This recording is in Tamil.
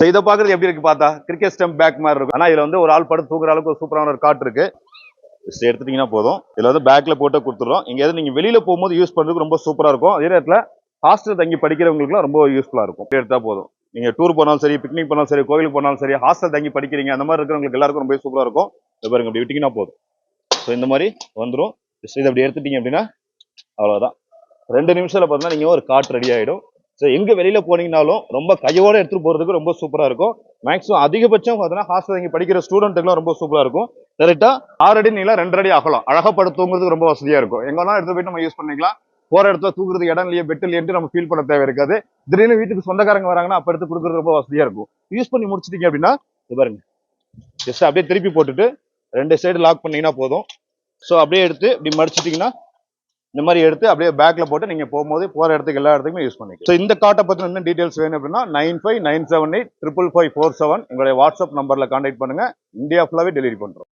ஸோ இதை பார்க்குறது எப்படி இருக்கு பார்த்தா கிரிக்கெட் ஸ்டெம் பேக் மாதிரி இருக்கும். ஆனால் இதில் வந்து ஒரு ஆள் படுத்து தூக்குற அளவுக்கு ஒரு சூப்பரான ஒரு காட் இருக்கு. Just எடுத்துட்டீங்கன்னா போதும். இதில் வந்து பேக்கில் போட்டு கொடுத்துறோம் எங்கேயாவது எது வெளியில் போகும்போது யூஸ் பண்ணுறதுக்கு ரொம்ப சூப்பராக இருக்கும். அதே நேரத்தில் ஹாஸ்டல் தங்கி படிக்கிறவங்களுக்குலாம் ரொம்ப யூஸ்ஃபுல்லாக இருக்கும். எடுத்தால் போதும். நீங்கள் டூர் போனாலும் சரி பிக்னிக் போனாலும் சரி கோயிலுக்கு போனாலும் சரி ஹாஸ்டல் தங்கி படிக்கிறீங்க அந்த மாதிரி இருக்கிறவங்களுக்கு எல்லாருக்கும் ரொம்ப சூப்பராக இருக்கும். இது பாருங்க அப்படி விட்டிங்கன்னா போதும். ஸோ இந்த மாதிரி வந்துடும் Just இதை அப்படி எடுத்துட்டீங்க அப்படின்னா அவ்வளோதான் ரெண்டு நிமிஷத்தில் பார்த்தீங்கன்னா நீங்கள் ஒரு காட் ரெடி ஆகிடும் ஸோ எங்க வெளியில போனீங்கனாலும் ரொம்ப கையோடு எடுத்துட்டு போறதுக்கு ரொம்ப சூப்பரா இருக்கும். மேக்ஸிமம் அதிகபட்சம் பார்த்தீங்கன்னா ஹாஸ்டல் இங்கே படிக்கிற ஸ்டூடெண்ட்டுக்குலாம் ரொம்ப சூப்பரா இருக்கும். டேரெக்டாக ஆறு அடி நீளம் ரெண்டு அடி அகலம். அழகப்படுத்துங்கிறதுக்கு தூங்குறதுக்கு ரொம்ப வசதியாக இருக்கும். எங்கெல்லாம் எடுத்து போயிட்டு நம்ம யூஸ் பண்ணிக்கலாம். போகிற இடத்துல தூக்குறது இடம் இல்லையே பெட் இல்லையன்ட்டு நம்ம ஃபீல் பண்ண தேவை இருக்காது. திடீர்னு வீட்டுக்கு சொந்தக்காரங்க வராங்கன்னா அப்போ எடுத்து கொடுக்குறது ரொம்ப வசதியா இருக்கும். யூஸ் பண்ணி முடிச்சிட்டீங்க அப்படின்னா இது பாருங்க. ஜஸ்ட் அப்படியே திருப்பி போட்டுட்டு ரெண்டு சைடு லாக் பண்ணீங்கன்னா போதும். ஸோ அப்படியே எடுத்து இப்படி மடிச்சிட்டிங்கன்னா இந்த மாதிரி எடுத்து அப்படியே பேக்ல போட்டு நீங்க போகும்போது போற இடத்துக்கு எல்லா இடத்துக்குமே யூஸ் பண்ணிக்கலாம். ஸோ இந்த காட்டை பற்றி இன்னும் டீடைல்ஸ் வேணும் அப்படின்னா nine five nine seven eight triple five four seven உங்களுடைய வாட்ஸ்அப் நம்பர்ல கான்டாக்ட் பண்ணுங்க. இந்தியா ஃபுல்லாவே டெலிவரி பண்றோம்